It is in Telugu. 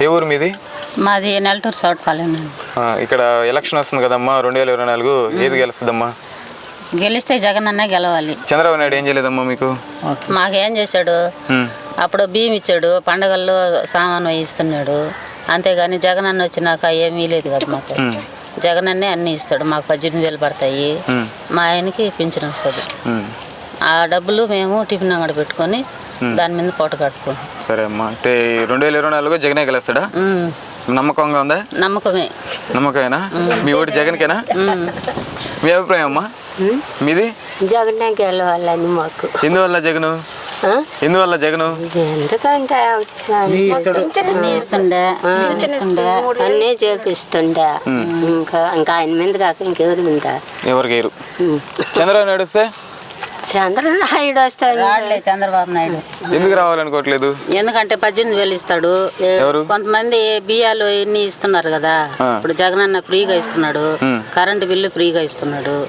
ఏ ఊరు మీది? మాది నెల్లటూరు సౌట్పాలెం అండి. ఆ, ఇక్కడ ఎలక్షన్ వస్తుంది కదమ్మా రెండు వేల ఇరవై నాలుగు. ఏది గెలుస్తుందమ్మా? గెలిస్తే జగన్ అన్నే గెలవాలి. చంద్రబాబు నాయుడు ఏం చేయలేదమ్మా మీకు? మాకేం చేశాడు? అప్పుడు బియ్యం ఇచ్చాడు పండగల్లో సామాను వేయిస్తున్నాడు అంతేగాని జగన్ అన్న వచ్చినాక ఏమీ లేదు కదా మాకు. జగన్ అన్నే అన్నీ ఇస్తాడు మాకు పద్దెనిమిది వేలు పడతాయి. మా ఆయనకి పింఛన్ వస్తుంది. ఆ డబ్బులు మేము టిఫిన్ అంగడి పెట్టుకొని దాని మీద పూట కట్టుకుంటాం. సరే అమ్మా. అంటే రెండు వేల ఇరవై నాలుగు జగనే గెలుస్తాడా? నమ్మకంగా ఉందా? నమ్మకమే. నమ్మకమేనా? మీ ఓటు జగన్కేనా. మీ అభిప్రాయం అమ్మా? మీది? జగనే గెలవాలని మాకు. ఎందువల్ల జగను? ఎందువల్ల జగను? ఎందుకంటే అన్నీ చేపిస్తుండే. ఇంకా ఇంకా ఆయన మీద కాక ఇంకెవరి మీద? ఎవరికి వేరు చంద్రబాబు నాయుడు వస్తే? వస్తాడు. రాడులే చంద్రబాబు నాయుడు. ఎందుకు రావాలనుకోవట్లేదు? ఎందుకంటే పద్దెనిమిది వేలు ఇస్తాడు. ఎవరు? కొంతమంది బియ్యాలు ఇన్ని ఇస్తున్నారు కదా. ఇప్పుడు జగన్ అన్న ఫ్రీగా ఇస్తున్నాడు. కరెంటు బిల్లు ఫ్రీగా ఇస్తున్నాడు.